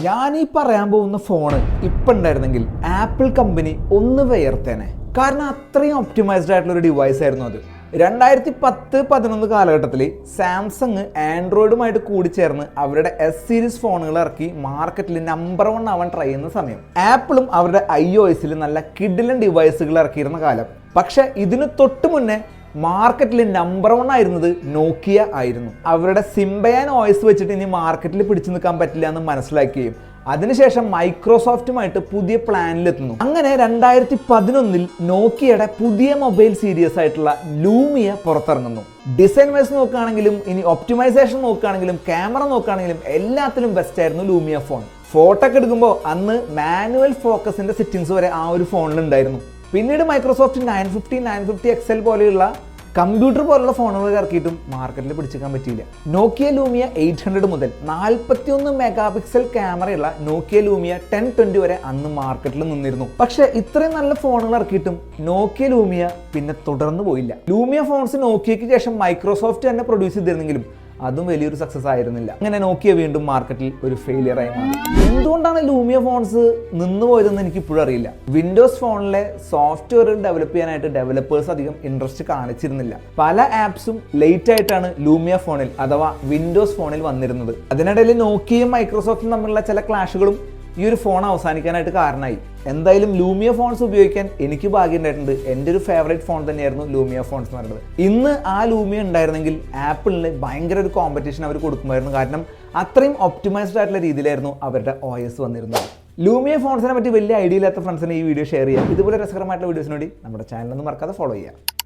ഞാൻ ഈ പറയാൻ പോകുന്ന ഫോണ് ഇപ്പം ഉണ്ടായിരുന്നെങ്കിൽ ആപ്പിൾ കമ്പനി ഒന്ന് വേർത്തേനെ കാരണം അത്രയും ഒപ്റ്റിമൈസ്ഡ് ആയിട്ടുള്ള ഒരു ഡിവൈസ് ആയിരുന്നു അത്. രണ്ടായിരത്തി പത്ത് പതിനൊന്ന് കാലഘട്ടത്തിൽ സാംസങ് ആൻഡ്രോയിഡുമായിട്ട് കൂടി ചേർന്ന് അവരുടെ എസ് സീരീസ് ഫോണുകൾ ഇറക്കി മാർക്കറ്റിൽ നമ്പർ വൺ ആവാൻ ട്രൈ ചെയ്യുന്ന സമയം. ആപ്പിളും അവരുടെ ഐ ഒ എസിൽ നല്ല കിഡിലൻ ഡിവൈസുകൾ ഇറക്കിയിരുന്ന കാലം. പക്ഷേ ഇതിന് തൊട്ട് മുന്നേ മാർക്കറ്റിൽ നമ്പർ വൺ ആയിരുന്നത് നോക്കിയ ആയിരുന്നു. അവരുടെ സിംബയാൻ ഓയിസ് വെച്ചിട്ട് ഇനി മാർക്കറ്റിൽ പിടിച്ചു നിൽക്കാൻ പറ്റില്ല എന്ന് മനസ്സിലാക്കുകയും അതിനുശേഷം മൈക്രോസോഫ്റ്റുമായിട്ട് പുതിയ പ്ലാനിലെത്തുന്നു അങ്ങനെ രണ്ടായിരത്തി പതിനൊന്നിൽ നോക്കിയയുടെ പുതിയ മൊബൈൽ സീരീസ് ആയിട്ടുള്ള ലൂമിയ പുറത്തിറങ്ങുന്നു. ഡിസൈൻ വൈസ് നോക്കുകയാണെങ്കിലും ഇനി ഒപ്റ്റിമൈസേഷൻ നോക്കുകയാണെങ്കിലും ക്യാമറ നോക്കുകയാണെങ്കിലും എല്ലാത്തിലും ബെസ്റ്റ് ആയിരുന്നു ലൂമിയ ഫോൺ ഫോട്ടോ ഒക്കെ എടുക്കുമ്പോൾ അന്ന് മാനുവൽ ഫോക്കസിന്റെ സെറ്റിംഗ്സ് വരെ ആ ഒരു ഫോണിൽ ഉണ്ടായിരുന്നു. പിന്നീട് Microsoft nine fifty nine fifty Excel പോലെയുള്ള കമ്പ്യൂട്ടർ പോലുള്ള ഫോണുകൾ ഇറക്കിയിട്ടും മാർക്കറ്റിൽ പിടിച്ചെടുക്കാൻ പറ്റിയില്ല. നോക്കിയ ലൂമിയ എയ്റ്റ് ഹൺഡ്രഡ് മുതൽ നാൽപ്പത്തി ഒന്ന് മെഗാ പിക്സൽ ക്യാമറയുള്ള നോക്കിയ ലൂമിയ ടെൻ ട്വന്റി വരെ അന്ന് മാർക്കറ്റിൽ നിന്നിരുന്നു. പക്ഷേ ഇത്രയും നല്ല ഫോണുകൾ ഇറക്കിയിട്ടും നോക്കിയ ലൂമിയ പിന്നെ തുടർന്നു പോയില്ല. ലൂമിയ ഫോൺസ് നോക്കിയയ്ക്ക് ശേഷം മൈക്രോസോഫ്റ്റ് തന്നെ പ്രൊഡ്യൂസ് ചെയ്തിരുന്നെങ്കിലും അതും വലിയൊരു സക്സസ് ആയിരുന്നില്ല. അങ്ങനെ നോക്കിയ വീണ്ടും മാർക്കറ്റിൽ ഒരു ഫെയിലിയർ ആയി മാറി. എന്തുകൊണ്ടാണ് ലൂമിയ ഫോൺസ് നിന്ന് പോയതെന്ന് എനിക്ക് ഇപ്പോഴും അറിയില്ല. വിൻഡോസ് ഫോണിലെ സോഫ്റ്റ്വെയർ ഡെവലപ്പ് ചെയ്യാനായിട്ട് ഡെവലപ്പേഴ്സ് അധികം ഇൻട്രസ്റ്റ് കാണിച്ചിരുന്നില്ല. പല ആപ്സും ലേറ്റ് ആയിട്ടാണ് ലൂമിയ ഫോണിൽ അഥവാ വിൻഡോസ് ഫോണിൽ വന്നിരുന്നത്. അതിനിടയിൽ നോക്കിയും മൈക്രോസോഫ്റ്റും തമ്മിലുള്ള ചില ക്ലാഷുകളും ഈ ഒരു ഫോൺ അവസാനിക്കാനായിട്ട് കാരണമായി എന്തായാലും ലൂമിയ ഫോൺസ് ഉപയോഗിക്കാൻ എനിക്ക് ഭാഗ്യം ഉണ്ടായിട്ടുണ്ട്. എന്റെ ഒരു ഫേവറേറ്റ് ഫോൺ തന്നെയായിരുന്നു ലൂമിയ ഫോൺസ് എന്ന് പറയുന്നത്. ഇന്ന് ആ ലൂമിയ ഉണ്ടായിരുന്നെങ്കിൽ ആപ്പിളിന് ഭയങ്കര ഒരു കോമ്പറ്റീഷൻ അവർ കൊടുക്കുമായിരുന്നു. കാരണം അത്രയും ഒപ്റ്റിമൈസ്ഡ് ആയിട്ടുള്ള രീതിയിലായിരുന്നു അവരുടെ ഒ എസ് വന്നിരുന്നത്. ലൂമിയ ഫോൺസിനെ പറ്റി വലിയ ഐഡിയ ഇല്ലാത്ത ഫ്രണ്ട്സിനെ ഈ വീഡിയോ ഷെയർ ചെയ്യാം. ഇതുപോലെ രസകരമായിട്ടുള്ള വീഡിയോസിന് വേണ്ടി നമ്മുടെ ചാനലൊന്നും മറക്കാതെ ഫോളോ ചെയ്യുക.